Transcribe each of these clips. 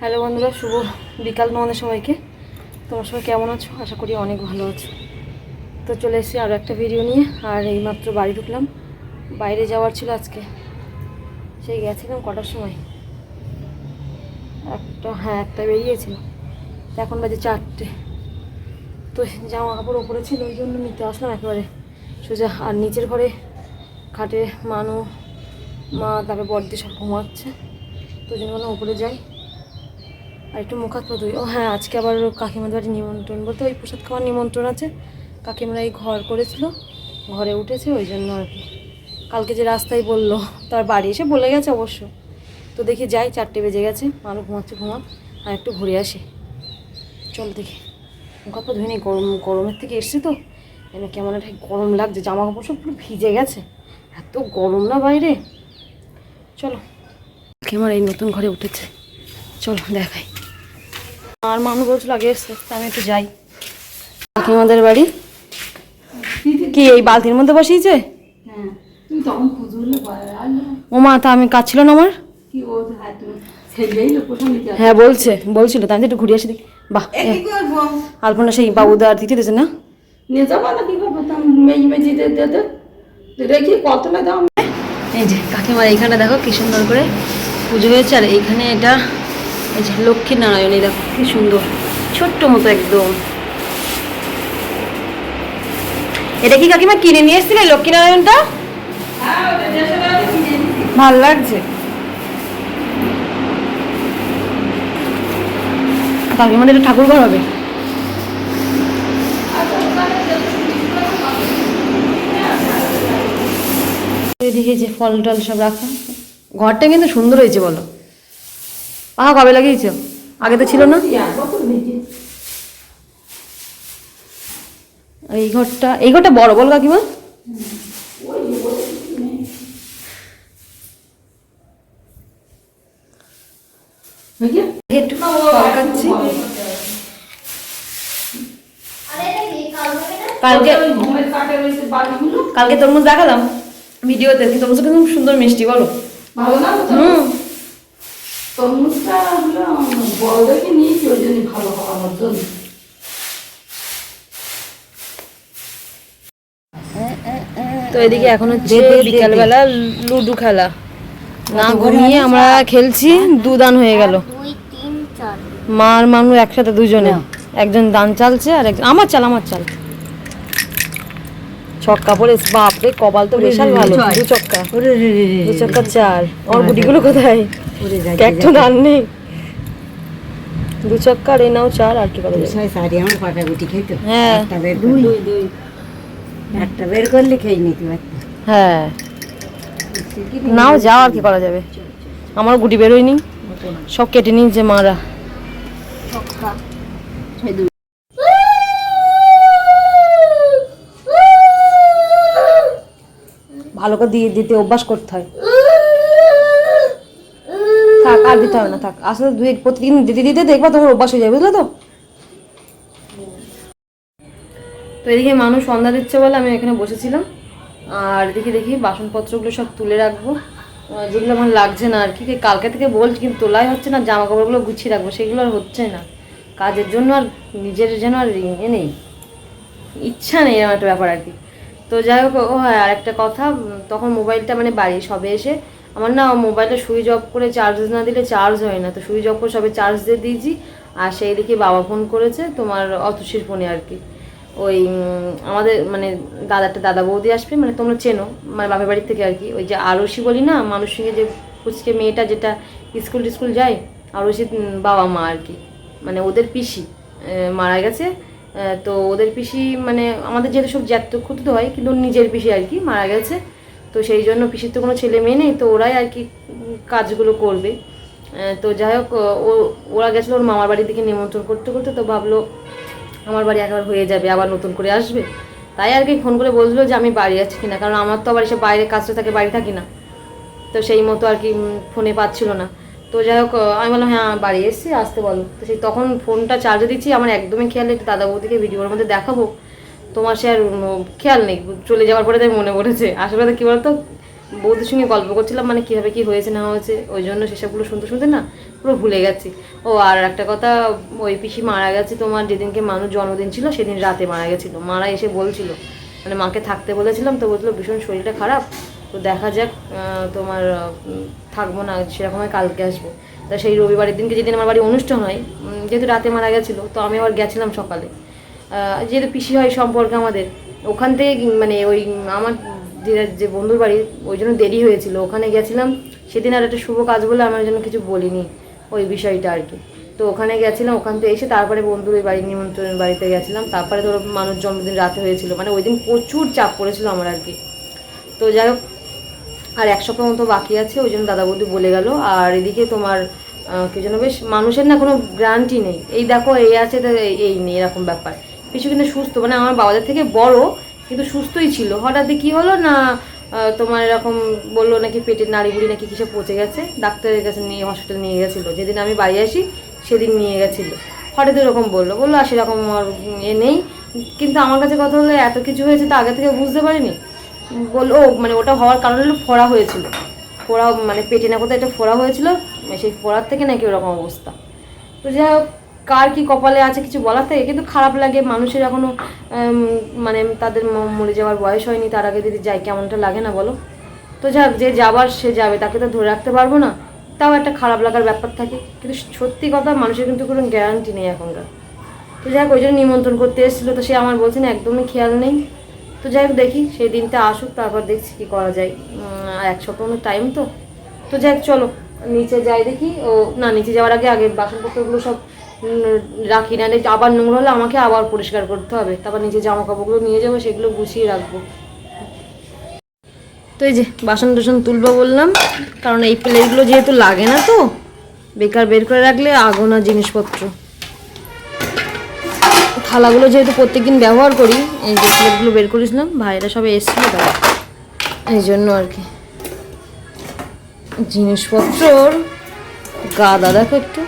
Hello বন্ধুরা, শুভ বিকাল তোমাদের সবাইকে। তোমার সবাই কেমন আছো? আশা করি অনেক ভালো আছো। তো চলে এসেছি আরও একটা ভিডিও নিয়ে, আর এইমাত্র বাড়ি ঢুকলাম। বাইরে যাওয়ার ছিল আজকে। সেই গেছিলাম কটার সময়? একটা হ্যাঁ একটা বেরিয়েছিল। এখন বাজে চারটে। তো জামা কাপড় ওপরে ছিল, ওই জন্য নিতে আসলাম একেবারে। সোজা, আর নিচের ঘরে খাটে মানু, মা, তারপরে বর্দি সব ঘুমাচ্ছে। তো জন্য উপরে যাই। আর একটু মুখ হাত পা ধুই। ও হ্যাঁ আজকে আবার কাকিমাদের বাড়ি নিমন্ত্রণ বলতে ওই প্রসাদ খাওয়ার নিমন্ত্রণ আছে। কাকিমারা এই ঘর করেছিল, ঘরে উঠেছে, ওই জন্য আর কি। কালকে যে রাস্তায় বলল, তার বাড়ি এসে বলে গেছে অবশ্য। তো দেখি যাই, চারটে বেজে গেছে মানুষ ঘুমাচ্ছে, ঘুমাক, আর একটু ঘুরে আসি। চল দেখি। মুখ হাত পা ধুই নেই গরম, গরমের থেকে এসছি তো। এনে কেমন একটা গরম লাগছে জামা কাপড় সব পুরো ভিজে গেছে। এত গরম না বাইরে। চলো। কাকিমার এই নতুন ঘরে উঠেছে। চলো, দেখাই। আর মানুষ বলছিল আগে আমি একটু যাই। কাকিমাদের বাড়ি? কি এই বালতির মধ্যে বসিয়েছে? হ্যাঁ ও মা তা আমি কাজ ছিল না আমার? হ্যাঁ হ্যাঁ বলছে বলছিল তাই একটু ঘুরে আসি দেখি। বাহ আলপনা সেই বাবুদার দিতে দিয়েছে না? নিয়ে যাব না কি করব? তাম মেজি মেজি দে দে দে। রেখে কতটা দাম। এই যে কাকিমার এইখানটা দেখো কি সুন্দর করে পুজো হয়েছে আর এইখানে এটা এই যে লক্ষ্মী নারায়ণ এই দেখো কি সুন্দর, ছোট্ট মতো একদম। এটা কি কাকিমা কিনে নিয়ে এসেছিলে লক্ষ্মী নারায়ণটা ভালো লাগছে। কাকিমাদের ঠাকুর ঘর হবে। এদিকে যে ফল টল সব রাখা, ঘরটা কিন্তু সুন্দর হয়েছে বলো। আহা কবে লাগিয়েছো? আগে তো ছিল না। এই ঘরটা এই ঘরটা বড় বল কাকিমা। কালকে কালকে তরমুজ দেখালাম। ভিডিওতে তরমুজ কিন্তু খুব সুন্দর মিষ্টি বলো। ভালো না? হুম। তরমুজটা হলো বড় দেখে নিয়েছি ওই জন্য ভালো হওয়ার জন্য? তো এদিকে এখন হচ্ছে বিকালবেলা লুডো খেলা। না ঘুমিয়ে আমরা খেলছি দু দান হয়ে গেল। মার মানু একসাথে দুজনে। একজন দান চালছে আর একজন আমার চাল আমার চাল। ছক্কা পড়ে বাপরে কপাল তো বিশাল ভালো দু চক্কা। দু চক্কা চার ওর গুটিগুলো কোথায়? একটা দান নেই। দু চক্কা আর এই নাও চার আর কি করা সারি আমার পাটা গুটি খেতো হ্যাঁ। একটা বের দুই দুই। একটা বের করলে খেয়ে নিতে পারতো হ্যাঁ। নাও যাও আর কি করা যাবে? আমার গুটি বেরোয়নি। সব কেটে নিয়েছে মারা। ভালো করে দিয়ে দিতে অভ্যাস করতে হয়। থাক, আর দিতে হবে না, থাক। আসলে দুই প্রতিদিন দিতে দিতে দেখবা তোমার অভ্যাস হয়ে যাবে, বুঝলে তো? তো এদিকে মানুষ সন্ধ্যা দিচ্ছে বলে আমি এখানে বসেছিলাম। আর এদিকে দেখি বাসনপত্রগুলো সব তুলে রাখব। যেগুলো আমার লাগছে না আর কি। কালকে থেকে বলছি, কিন্তু তোলাই হচ্ছে না জামা কাপড়গুলো গুছিয়ে রাখব, সেগুলো আর হচ্ছে না। কাজের জন্য আর নিজের যেন আর ইয়ে নেই। ইচ্ছা নেই এরকম একটা ব্যাপার আর কি। তো যাই হোক, ও হ্যাঁ আর একটা কথা তখন মোবাইলটা মানে বাড়ি, সবে এসে আমার না, মোবাইলটা সুইচ অফ করে চার্জ না দিলে চার্জ হয় না, তো সুইচ অফ করে সবে চার্জ দিয়ে দিয়েছি, আর সেই দিকে বাবা ফোন করেছে, তোমার অতসীর ফোনে আর কি। ওই আমাদের মানে দাদাটা দাদা বৌদি আসবে মানে তোমরা চেনো মানে বাপের বাড়ির থেকে আর কি। ওই যে আরসি বলি না, মানুষ সঙ্গে যে পুচকে মেয়েটা যেটা স্কুল টিস্কুল যায় আরসি বাবা মা আর কি। মানে ওদের পিসি মারা গেছে তো ওদের পিসি মানে আমাদের যেহেতু সব জ্যাত ক্ষুদ্র হয়, কিন্তু নিজের পিসি আর কি মারা গেছে। তো সেই জন্য পিসির তো কোনো ছেলে মেয়ে নেই, তো ওরাই আর কি কাজগুলো করবে। তো যাই হোক, ও ওরা গেছিল ওর মামার বাড়ির দিকে নিমন্ত্রণ করতে করতে, তো ভাবলো আমার বাড়ি একবার হয়ে যাবে, আবার নতুন করে আসবে। তাই আর কি ফোন করে বলছিল যে আমি বাড়ি আছি কিনা, কারণ আমার তো আবার এসে বাইরে কাজটা থাকে, বাড়ি থাকি না। তো সেই মতো আর কি ফোনে পাচ্ছিল না। তো যাই হোক আমি বললাম হ্যাঁ বাড়ি এসেছি, আসতে বলো। তো সেই তখন ফোনটা চার্জে দিচ্ছি, আমার একদমই খেয়াল নেই, দাদা বৌদিকে ভিডিওর মধ্যে দেখাবো। তোমার সে আর খেয়াল নেই, চলে যাওয়ার পরে তাই মনে পড়েছে। আসলে কী বলতো, বৌদির সঙ্গে গল্প করছিলাম মানে কীভাবে কী হয়েছে, না হয়েছে, ওই জন্য সেসবগুলো শুনতে শুনতে না পুরো ভুলে গেছি। ও, আর একটা কথা, ওই পিসি মারা গেছে, তোমার যেদিনকে মানুষ জন্মদিন ছিল, সেদিন রাতে মারা গেছিল। মারা এসে বলছিল মানে মাকে থাকতে বলেছিলাম, তো বলছিল, ভীষণ শরীরটা খারাপ। তো দেখা যাক তোমার থাকব না সেরকম হয় কালকে আসব। তা সেই রবিবারের দিনকে যেদিন আমার বাড়ি অনুষ্ঠান হয় যেহেতু রাতে মারা গেছিল, তো আমি আবার গেছিলাম সকালে। যেহেতু পিসি হয় সম্পর্কে আমাদের, ওখান থেকে মানে ওই আমার যে বন্ধুর বাড়ি, ওই জন্য দেরি হয়েছিল। ওখানে গেছিলাম, সেদিন আর একটা শুভ কাজ বলে আমার জন্য কিছু বলিনি, ওই বিষয়টা আর কি। তো ওখানে গেছিলাম, ওখান থেকে এসে তারপরে বন্ধুর ওই বাড়ি নিমন্ত্রণের বাড়িতে গেছিলাম। তারপরে ধরো মানুষ জন্মদিন রাতে হয়েছিল মানে ওই দিন প্রচুর চাপ পড়েছিল আমার আর কি। তো যাই হোক আর এক সপ্তাহ মতো বাকি আছে, ওই জন্য দাদা বৌদি বলে গেল। আর এদিকে তোমার কি যেন বেশ, মানুষের না কোনো গ্যারান্টি নেই। এই দেখো এই আছে এই- নেই, এরকম ব্যাপার। কিছু কিন্তু সুস্থ মানে আমার বাবাদের থেকে বড়, কিন্তু সুস্থই ছিল। হঠাৎ কি হলো না তোমার এরকম বলল নাকি পেটের নাড়ি বুড়ি নাকি কিসে পচে গেছে, ডাক্তারের কাছে নিয়ে হসপিটাল নিয়ে গেছিল। যেদিন আমি বাড়ি আসি, সেদিন নিয়ে গেছিল। হঠাৎ এরকম বলল। বলল, আর সেরকম আর এ নেই। কিন্তু আমার কাছে কথা হলো, এত কিছু হয়েছে, তো আগে থেকে বুঝতে পারিনি? বলল মানে ওটা হওয়ার কারণে ফোড়া হয়েছিল। ফোড়া মানে পেটে না কোথায় একটা ফোড়া হয়েছিল সেই ফোড়ার থেকে নাকি ওরকম অবস্থা। তো যাই হোক, কার কি কপালে আছে কিছু বলার থেকে? কিন্তু খারাপ লাগে, মানুষের এখনও মানে তাদের মরে যাওয়ার বয়স হয়নি, তার আগে যদি যায় কেমনটা লাগে না বলো? তো যাক যে যাবার সে যাবে, তাকে তো ধরে রাখতে পারব না। তাও একটা খারাপ লাগার ব্যাপার থাকে। কিন্তু সত্যি কথা, মানুষের কিন্তু কোনো গ্যারান্টি নেই এখনকার। তো যাই হোক, ওই জন্য নিমন্ত্রণ করতে এসেছিল, তো সে আমার বলছে না, একদমই খেয়াল নেই। তো যাই হোক, দেখি সেই দিনটা আসুক, তারপর দেখছি কী করা যায়। এক সপ্তাহ টাইম তো। তো যাই হোক, চলো, নিচে যাই দেখি। ও, না, নিচে যাওয়ার আগে আগে বাসনপত্রগুলো সব রাখি না আবার নোংরা হলে আমাকে আবার পরিষ্কার করতে হবে। তারপর নিচে জামা কাপড়গুলো নিয়ে যাব, সেগুলো গুছিয়ে রাখব। তো এই যে বাসন টাসন তুলবো বললাম, কারণ এই প্লেটগুলো যেহেতু লাগে না তো, বেকার বের করে রাখলে আগোনা জিনিসপত্র। থালাগুলো যেহেতু প্রত্যেকদিন ব্যবহার করি, এই যে প্লেটগুলো বের করেছিলাম, ভাইরা সবাই এসেছিল তাই। এই জন্য আর কি। জিনিসপত্রর গাদা দেখো একটু।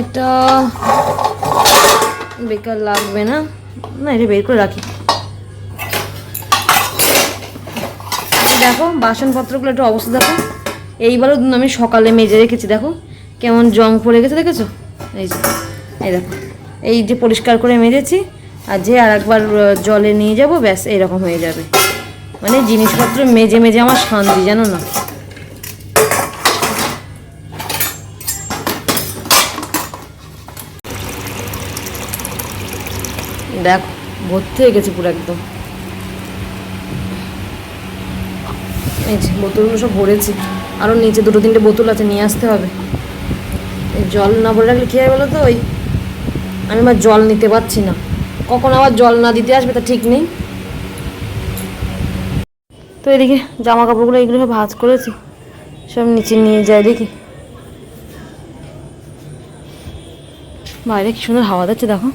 এটা বেকার লাগবে না? না, এটা বের করে রাখি। দেখো, বাসনপত্রগুলো একটু অবস্থা দেখো। এইবারও আমি সকালে মেজে রেখেছি, দেখো। কেমন জং পড়ে গেছে, দেখেছ? এই যে, এই দেখো। এই যে পরিষ্কার করে মেজেছি, আর যে আর একবার জলে নিয়ে যাব, ব্যাস এরকম হয়ে যাবে। মানে জিনিসপত্র মেজে মেজে আমার শান্তি, জানো না? দেখো, ভর্তি হয়ে গেছে পুরো একদম। এই যে বোতলগুলো সব ভরেছি। আরও নিচে দুটো তিনটে বোতল আছে, নিয়ে আসতে হবে। জল না ভরে রাখলে কী হয় বলো তো ওই আমি আমার জল নিতে পারছি না। কখন আবার জল না দিতে আসবে তা ঠিক নেই। তো এদিকে জামা কাপড়গুলো এগুলো সব ভাজ করেছি। সব নিচে নিয়ে যায় দেখি। বাইরে কি সুন্দর হাওয়া দিচ্ছে দেখো।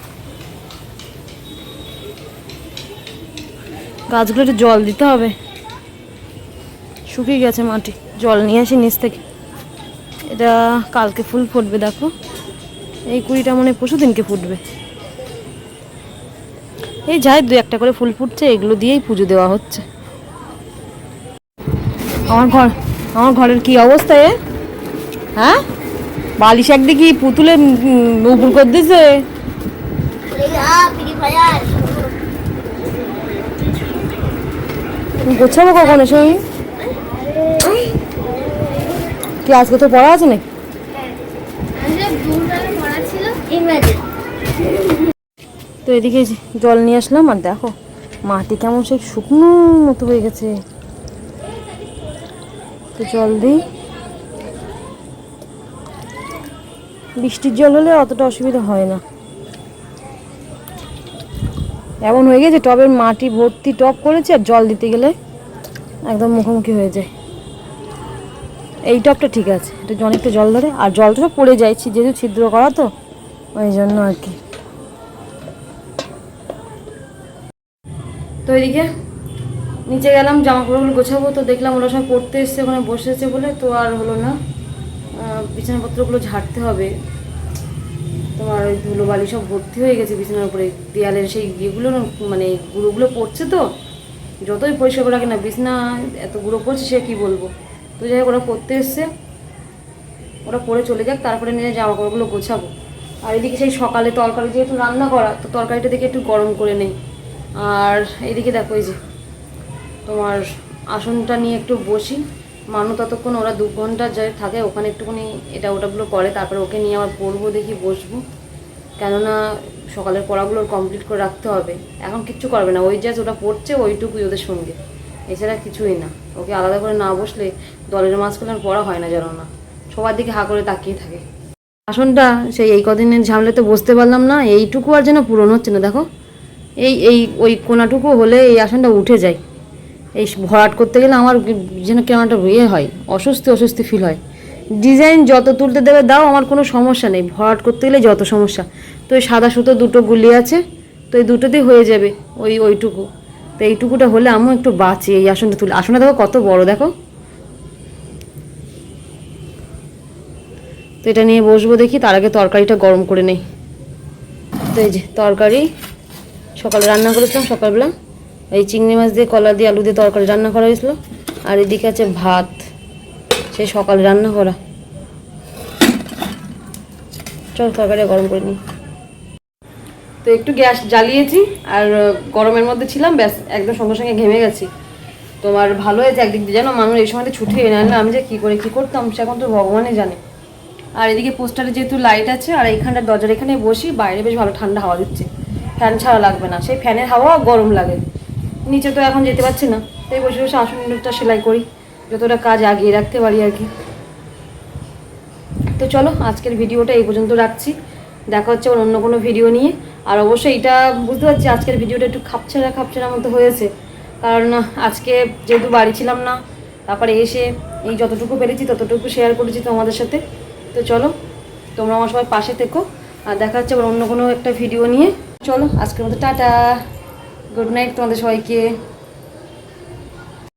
গাছগুলো একটু জল দিতে হবে। শুকিয়ে গেছে মাটি। জল নিয়ে আসি নিচ থেকে। এটা কালকে ফুল ফুটবে, দেখো। এই কুড়িটা মনে পরশু দিনকে ফুটবে। এই যাই, দু একটা করে ফুল ফুটছে, এগুলো দিয়েই পুজো দেওয়া হচ্ছে। আমার ঘর, আমার ঘরের কি অবস্থা এ? হ্যাঁ? বালিশ একদিকে পুতুলে উপর করে দিছে গোছাবো কখন এসে আমি কি আজকে তো পড়া আছে নাকি? তো এদিকে জল নিয়ে আসলাম আর দেখো, মাটি কেমন সে শুকনো মতো হয়ে গেছে। তো জল দিই। বৃষ্টির জল হলে অতটা অসুবিধা হয় না। এমন হয়ে গেছে টবের মাটি ভর্তি টব করেছে আর জল দিতে গেলে একদম মুখোমুখি হয়ে যায়। এই টবটা ঠিক আছে, এটা অনেকটা জল ধরে, আর জল তো পড়ে যাচ্ছি যেহেতু ছিদ্র করা তো, ওই জন্য আর কি। তো এদিকে নিচে গেলাম জামা কাপড়গুলো গোছাবো, তো দেখলাম ওরা সব পড়তে এসছে, ওখানে বসেছে বলে, তো আর হলো না। বিছানাপত্রগুলো ঝাড়তে হবে। তোমার ওই ধুলো বালি সব ভর্তি হয়ে গেছে বিছানার উপরে। দেয়ালের সেই ইয়েগুলো মানে গুঁড়োগুলো পড়ছে তো, যতই পরিষ্কার করে রাখি না বিছনা এত গুঁড়ো পড়ছে, সে কী বলব? তো যাই ওরা করতে এসছে। ওরা পরে চলে যাক, তারপরে নিয়ে জামা কাপড়গুলো গোছাবো। আর এদিকে সেই সকালে তরকারি, যেহেতু রান্না করা, তো তরকারিটা দেখে একটু গরম করে নেই। আর এদিকে দেখো, এই যে তোমার আসনটা নিয়ে একটু বসি। মানু ততক্ষণ ওরা দু ঘণ্টা যায় থাকে, ওখানে একটুখানি এটা ওটাগুলো করে, তারপরে ওকে নিয়ে আবার পড়ব, দেখি বসবো। কেননা সকালের পড়াগুলো কমপ্লিট করে রাখতে হবে। এখন কিচ্ছু করবে না, ওই জাস্ট ওটা পড়ছে, ওইটুকুই ওদের সঙ্গে। এছাড়া কিছুই না। ওকে আলাদা করে না বসলে দলের আর পড়া হয় না জানো না। সবার দিকে হা করে তাকিয়ে থাকে। আসনটা সেই এই কদিনের ঝামলাতে বসতে পারলাম না, এইটুকু আর যেন পূরণ হচ্ছে না, দেখো। এই এই, ওই কোনাটুকু হলে এই আসনটা উঠে যায়। এই ভরাট করতে গেলে আমার যেন কেমন একটা ইয়ে হয়, অস্বস্তি অস্বস্তি ফিল হয়। ডিজাইন যত তুলতে দেবে দাও, আমার কোনো সমস্যা নেই। ভরাট করতে গেলে যত সমস্যা। তো এই সাদা সুতো দুটো গুলি আছে, তো এই দুটোতেই হয়ে যাবে ওই, ওইটুকু। তো এইটুকুটা হলে আমিও একটু বাঁচি এই আসনটা তুলে। আসনটা দেখো কত বড়, দেখো। এটা নিয়ে বসবো দেখি, তার আগে তরকারিটা গরম করে নেই। তো এই যে তরকারি, সকালে রান্না করেছিলাম সকালবেলা। এই চিংড়ি মাছ দিয়ে, কলা দিয়ে, আলু দিয়ে তরকারি রান্না করা হয়েছিল। আর এদিকে আছে ভাত সেই সকালে রান্না করা। চল তরকারি গরম করে নিই। তো একটু গ্যাস জ্বালিয়েছি, আর গরমের মধ্যে ছিলাম, ব্যাস, একদম সঙ্গে সঙ্গে ঘেমে গেছি। তোমার ভালো হয়েছে একদিক দিয়ে, জানো, মানুষ এই সময়তে ছুটি হয়ে না আমি যে কী করে, কী করতাম, সে এখন তো ভগবানই জানে। আর এদিকে পোস্টারে যেহেতু লাইট আছে, আর এইখানটা দরজার এখানে বসি, বাইরে বেশ ভালো ঠান্ডা হাওয়া দিচ্ছে। ফ্যান ছাড়া লাগবে না। সেই ফ্যানের হাওয়া গরম লাগে। নিচে তো এখন যেতে পারছি না। তাই বসে বসে আসনটা সেলাই করি। যতটা কাজ আগিয়ে রাখতে পারি আর কি। তো চলো, আজকের ভিডিওটা এই পর্যন্ত রাখছি। দেখা হচ্ছে অন্য কোনো ভিডিও নিয়ে। আর অবশ্যই এটা বুঝতে পারছি, আজকের ভিডিওটা একটু খাপছাড়া খাপছাড়া মতো হয়েছে। কারণ আজকে যেহেতু বাড়ি ছিলাম না, তারপরে এসে এই যতটুকু পেরেছি, ততটুকু শেয়ার করেছি তোমাদের সাথে। তো চলো, তোমরা আমার সবাই পাশে থেকো। আর দেখা হচ্ছে আবার অন্য কোনো একটা ভিডিও নিয়ে। চলো, আজকের মতো টাটা। গুড নাইট তোমাদের সবাইকে।